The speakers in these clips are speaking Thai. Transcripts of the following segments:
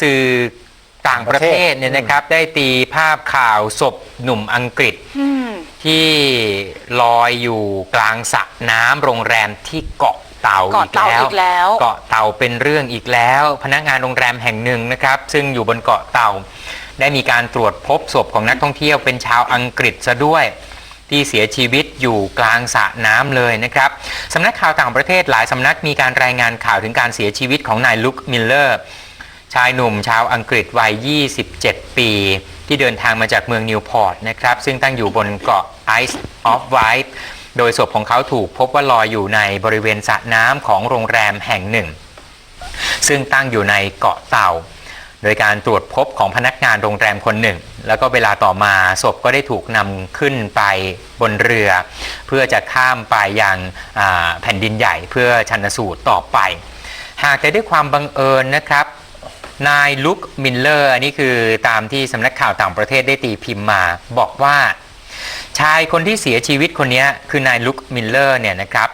สื่อต่างประเทศเนี่ยนะครับ ได้ตีภาพข่าวศพหนุ่มอังกฤษอืมที่ลอยอยู่กลางสระน้ำโรงแรมที่เกาะเต่าเกาะเต่าอีกแล้ว เกาะเต่าเป็นเรื่องอีกแล้ว พนักงานโรงแรมแห่งหนึ่งนะครับ ซึ่งอยู่บนเกาะเต่า ได้มีการตรวจพบศพของนักท่องเที่ยวเป็นชาวอังกฤษซะด้วยที่เสียชีวิตอยู่กลางสระน้ำเลยนะครับสำนักข่าวต่างประเทศหลายสำนักมีการรายงานข่าวถึงการเสียชีวิตของนายลุคมิลเลอร์ ชายหนุ่มชาวอังกฤษวัย 27 ปี ที่เดินทางมาจากเมืองนิวพอร์ตนะครับซึ่งตั้งอยู่บนเกาะ Ice of Wight โดยศพของเขาถูกพบว่าลอยอยู่ในบริเวณสระน้ำของโรงแรมแห่งหนึ่ง ซึ่งตั้งอยู่ในเกาะเต่า โดยการตรวจพบของพนักงานโรงแรมคนหนึ่ง แล้วก็เวลาต่อมาศพก็ได้ถูกนำขึ้นไปบนเรือ เพื่อจะข้ามไปยังแผ่นดินใหญ่เพื่อชันสูตรต่อไป หากแต่ด้วยความบังเอิญนะครับ นายลุคมิลเลอร์อันนี้คือตามที่สำนักข่าวต่างประเทศได้ตีพิมพ์มา บอกว่า ชายคนที่เสียชีวิตคนนี้คือนายลุคมิลเลอร์เนี่ยนะครับ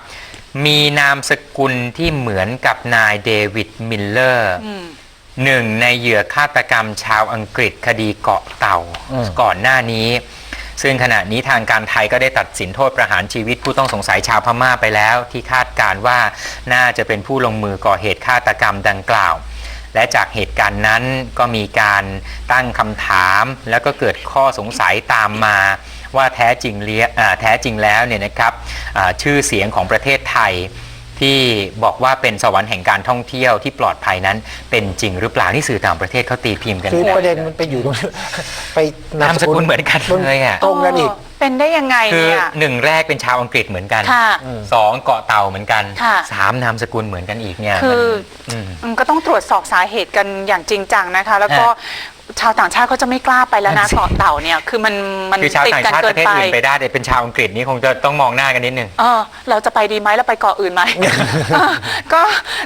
มีนามสกุลที่เหมือนกับนายเดวิดมิลเลอร์อืมหนึ่งในเหยื่อฆาตกรรมชาวอังกฤษคดีเกาะเต่าอืมก่อนหน้านี้ ซึ่งขณะนี้ทางการไทยก็ได้ตัดสินโทษประหารชีวิตผู้ต้องสงสัยชาวพม่าไปแล้ว ที่คาดการณ์ว่าน่าจะเป็นผู้ลงมือก่อเหตุฆาตกรรมดังกล่าว และจากเหตุการณ์นั้นก็มีการตั้งคำถามแล้วก็เกิดข้อสงสัยตามมาว่าแท้จริงเลี้ยอ่าแท้จริงแล้วเนี่ยนะครับอ่าชื่อเสียงของประเทศไทยที่บอกว่าเป็นสวรรค์แห่งการท่องเที่ยวที่ปลอดภัยนั้น เป็นจริงหรือเปล่านี่สื่อต่างประเทศเขาตีพิมพ์กันคือประเด็นมันไปอยู่ตรงนี้ไปนามสกุลเหมือนกันเลยอะตรงกันอีก เป็นได้ยังไงคือเนี่ย หนึ่งแรกเป็นชาวอังกฤษเหมือนกันค่ะสองเกาะเต่าเหมือนกันค่ะ สามนามสกุลเหมือนกันอีกเนี่ยคือมันมอืมก็ต้องตรวจสอบสาเหตุกันอย่างจริงจังนะคะ แล้วก็ฮะ ชาวต่างชาติเขาจะไม่กล้าไปแล้วนะนั่นสิเกาะเต่าเนี่ยคือมันมันคือชาวติดต่างกันชาติเกิปนระเทศไปอื่นไปได้แต่เป็นชาวอังกฤษนี่คงจะต้องมองหน้ากันนิดนึง เออเราจะไปดีไหมเราไปเกาะอื่นไหม เออก็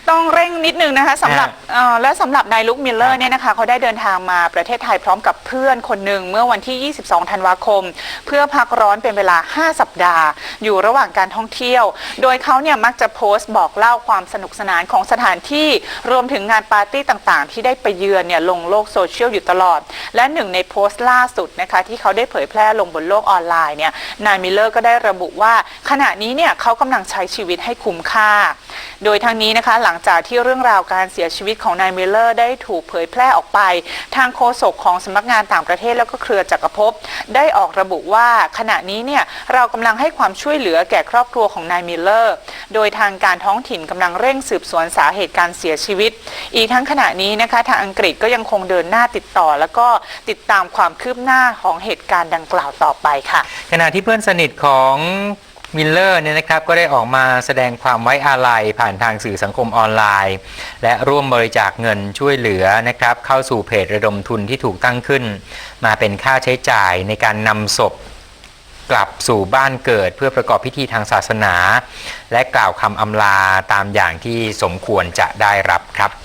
ต้องเร่งนิดนึงนะคะสำหรับเอ่อและสำหรับนายลุคมิลเลอร์เนี่ยนะคะเขาได้เดินทางมาประเทศไทยพร้อมกับเพื่อนคนหนึ่งเมื่อวันที่ 22 ธันวาคม เพื่อพักร้อนเป็นเวลา 5 สัปดาห์ อยู่ระหว่างการท่องเที่ยว โดยเขาเนี่ยมักจะโพสต์บอกเล่าความสนุกสนานของสถานที่รวมถึงงานปาร์ตี้ต่างๆ ที่ได้ไปเยือนเนี่ยลงโลกโซเชียลอยู่ตลอด และหนึ่งในโพสต์ล่าสุดนะคะที่เขาได้เผยแพร่ลงบนโลกออนไลน์เนี่ยนายมิลเลอร์ก็ได้ระบุว่า ขณะนี้เนี่ยเขากำลังใช้ชีวิตให้คุ้มค่า โดยทางนี้นะคะหลังจากที่เรื่องราวการเสียชีวิตของนายมิลเลอร์ได้ถูกเผยแพร่ออกไป ทางโฆษกของสำนักงานต่างประเทศแล้วก็เครือจักรภพได้ออกระบุว่าขณะนี้เนี่ยเรากำลังให้ความช่วยเหลือแก่ครอบครัวของนายมิลเลอร์ โดยทางการท้องถิ่นกำลังเร่งสืบสวนสาเหตุการเสียชีวิต อีกทั้งขณะนี้นะคะทางอังกฤษก็ยังคงเดินหน้าติดต่อ แล้วก็ติดตามความคืบหน้าของเหตุการณ์ดังกล่าวต่อไปค่ะ ขณะที่เพื่อนสนิทของ มิลเลอร์เนี่ยนะครับก็ได้ออกมาแสดงความไว้อาลัยผ่านทางสื่อสังคมออนไลน์ และร่วมบริจาคเงินช่วยเหลือนะครับเข้าสู่เพจระดมทุนที่ถูกตั้งขึ้น มาเป็นค่าใช้จ่ายในการนำศพกลับสู่บ้านเกิดเพื่อประกอบพิธีทางศาสนา และกล่าวคำอำลาตามอย่างที่สมควรจะได้รับครับ